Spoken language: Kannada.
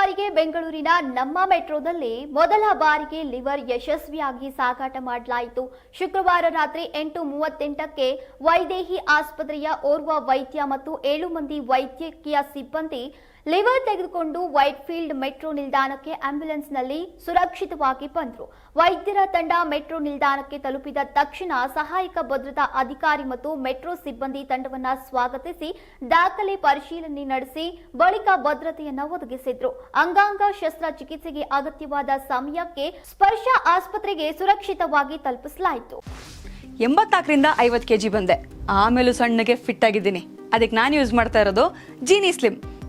ಬಾರಿಗೆ ಬೆಂಗಳೂರಿನ ನಮ್ಮ ಮೆಟ್ರೋದಲ್ಲಿ ಮೊದಲ ಬಾರಿಗೆ ಲಿವರ್ ಯಶಸ್ವಿಯಾಗಿ ಸಾಗಾಟ ಮಾಡಲಾಯಿತು. ಶುಕ್ರವಾರ ರಾತ್ರಿ ಎಂಟು ಮೂವತ್ತೆಂಟಕ್ಕೆ ವೈದೇಹಿ ಆಸ್ಪತ್ರೆಯ ಓರ್ವ ವೈದ್ಯ ಮತ್ತು ಏಳು ಮಂದಿ ವೈದ್ಯಕೀಯ ಸಿಬ್ಬಂದಿ ಲಿವರ್ ತೆಗೆದುಕೊಂಡು ವೈಟ್ಫೀಲ್ಡ್ ಮೆಟ್ರೋ ನಿಲ್ದಾಣಕ್ಕೆ ಆಂಬ್ಯುಲೆನ್ಸ್ನಲ್ಲಿ ಸುರಕ್ಷಿತವಾಗಿ ಬಂದರು. ವೈದ್ಯರ ತಂಡ ಮೆಟ್ರೋ ನಿಲ್ದಾಣಕ್ಕೆ ತಲುಪಿದ ತಕ್ಷಣ ಸಹಾಯಕ ಭದ್ರತಾ ಅಧಿಕಾರಿ ಮತ್ತು ಮೆಟ್ರೋ ಸಿಬ್ಬಂದಿ ತಂಡವನ್ನ ಸ್ವಾಗತಿಸಿ ದಾಖಲೆ ಪರಿಶೀಲನೆ ನಡೆಸಿ ಬಳಿಕ ಭದ್ರತೆಯನ್ನು ಒದಗಿಸಿದ್ರು. ಅಂಗಾಂಗ ಶಸ್ತ್ರಚಿಕಿತ್ಸೆಗೆ ಅಗತ್ಯವಾದ ಸಮಯಕ್ಕೆ ಸ್ಪರ್ಶ ಆಸ್ಪತ್ರೆಗೆ ಸುರಕ್ಷಿತವಾಗಿ ತಲುಪಿಸಲಾಯಿತು. ಎಂಬತ್ನಾಲ್ಕರಿಂದ ಐವತ್ತು ಕೆ ಜಿ ಬಂದೆ. ಆಮೇಲೂ ಸಣ್ಣಗೆ ಫಿಟ್ ಆಗಿದ್ದೀನಿ. ಅದಕ್ಕೆ ನಾನು ಯೂಸ್ ಮಾಡ್ತಾ ಇರೋದು ಜೀನಿ ಸ್ಲಿಮ್